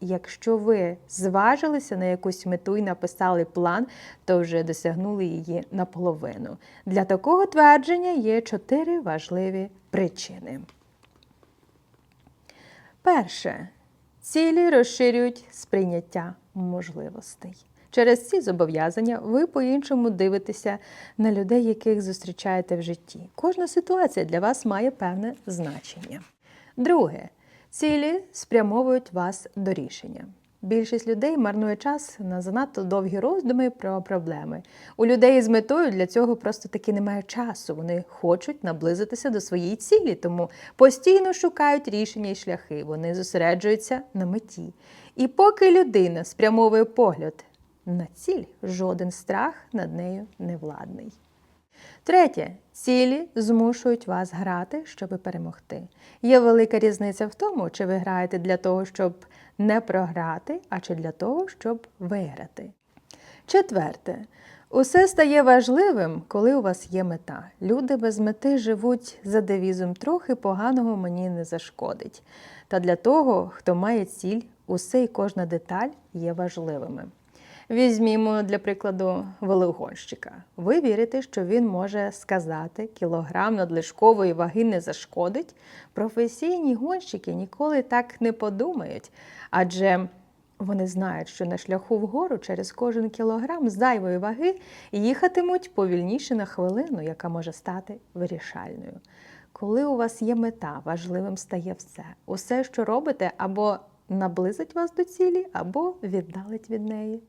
якщо ви зважилися на якусь мету і написали план, то вже досягнули її наполовину. Для такого твердження є чотири важливі причини. Перше. Цілі розширюють сприйняття можливостей. Через ці зобов'язання ви по-іншому дивитеся на людей, яких зустрічаєте в житті. Кожна ситуація для вас має певне значення. Друге, цілі спрямовують вас до рішення. Більшість людей марнує час на занадто довгі роздуми про проблеми. У людей з метою для цього просто таки немає часу. Вони хочуть наблизитися до своєї цілі, тому постійно шукають рішення і шляхи. Вони зосереджуються на меті. І поки людина спрямовує погляд на ціль, жоден страх над нею не владний. Третє, цілі змушують вас грати, щоб перемогти. Є велика різниця в тому, чи ви граєте для того, щоб не програти, а чи для того, щоб виграти. Четверте, усе стає важливим, коли у вас є мета. Люди без мети живуть за девізом трохи поганого мені не зашкодить. Та для того, хто має ціль, усе і кожна деталь є важливими. Візьмімо для прикладу велогонщика. Ви вірите, що він може сказати, кілограм надлишкової ваги не зашкодить. Професійні гонщики ніколи так не подумають, адже вони знають, що на шляху вгору через кожен кілограм зайвої ваги їхатимуть повільніше на хвилину, яка може стати вирішальною. Коли у вас є мета, важливим стає все. Усе, що робите, або наблизить вас до цілі, або віддалить від неї.